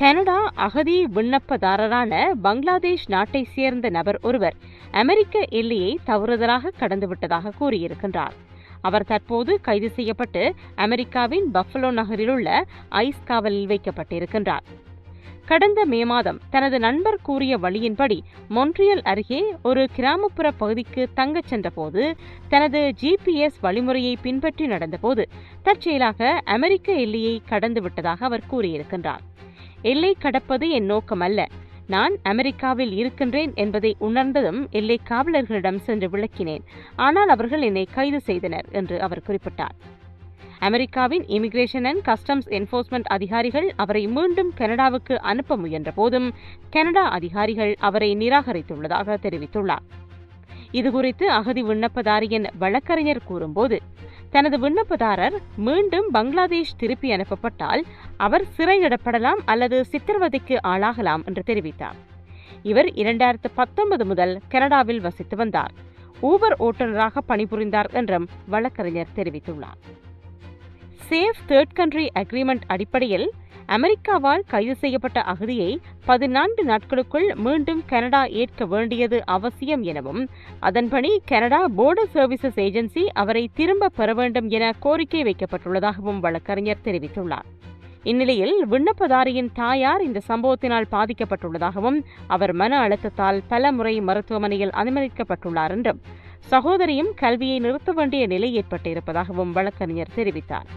Canada அகதி விண்ணப்பதாரரான பங்களாதேஷ் நாட்டை சேர்ந்த நபர் ஒருவர் அமெரிக்க எல்லையை தவறுதலாக கடந்துவிட்டதாக கூறியிருக்கின்றார். அவர் தற்போது கைது செய்யப்பட்டு அமெரிக்காவின் பஃபலோ நகரிலுள்ள ஐஸ் காவலில் வைக்கப்பட்டிருக்கின்றார். கடந்த மே மாதம் தனது நண்பர் கூறிய வழியின்படி மொன்ட்ரியல் அருகே ஒரு கிராமப்புற பகுதிக்கு தங்கச் சென்றபோது தனது ஜிபிஎஸ் வழிமுறையை பின்பற்றி நடந்தபோது தற்செயலாக அமெரிக்க எல்லையை கடந்து விட்டதாக அவர் கூறியிருக்கின்றார். எல்லை கடப்பது என் நோக்கமல்ல. நான் அமெரிக்காவில் இருக்கின்றேன் என்பதை உணர்ந்ததும் எல்லை காவலர்களிடம் சென்று விளக்கினேன். ஆனால் அவர்கள் என்னை கைது செய்தனர் என்று அவர் குறிப்பிட்டார். அமெரிக்காவின் இமிகிரேஷன் அண்ட் கஸ்டம்ஸ் என்போர்ஸ்மெண்ட் அதிகாரிகள் அவரை மீண்டும் கனடாவுக்கு அனுப்ப முயன்ற போதும் கனடா அதிகாரிகள் அவரை நிராகரித்துள்ளதாக தெரிவித்துள்ளார். இதுகுறித்து அகதி விண்ணப்பதாரியின் வழக்கறிஞர் கூறும்போது தனது விண்ணப்பதாரர் மீண்டும் பங்களாதேஷ் திருப்பி அனுப்பப்பட்டால் அவர் சிறையிடப்படலாம் அல்லது சித்திரவதைக்கு ஆளாகலாம் என்று தெரிவித்தார். இவர் இரண்டாயிரத்து பத்தொன்பது முதல் கனடாவில் வசித்து வந்தார். ஊபர் ஓட்டுநராக பணிபுரிந்தார் என்றும் வழக்கறிஞர் தெரிவித்துள்ளார். சேஃப் தேர்ட் கண்ட்ரி அக்ரிமெண்ட் அடிப்படையில் அமெரிக்காவால் கைது செய்யப்பட்ட அகதியை பதினான்கு நாட்களுக்குள் மீண்டும் கனடா ஏற்க வேண்டியது அவசியம் எனவும் அதன்படி கனடா போர்டர் சர்வீசஸ் ஏஜென்சி அவரை திரும்ப பெற வேண்டும் என கோரிக்கை வைக்கப்பட்டுள்ளதாகவும் வழக்கறிஞர் தெரிவித்துள்ளார். இந்நிலையில் விண்ணப்பதாரியின் தாயார் இந்த சம்பவத்தினால் பாதிக்கப்பட்டுள்ளதாகவும் அவர் மன அழுத்தத்தால் பல முறை மருத்துவமனையில் அனுமதிக்கப்பட்டுள்ளார் என்றும் சகோதரியும் கல்வியை நிறுத்த வேண்டிய நிலை ஏற்பட்டிருப்பதாகவும் வழக்கறிஞர் தெரிவித்தார்.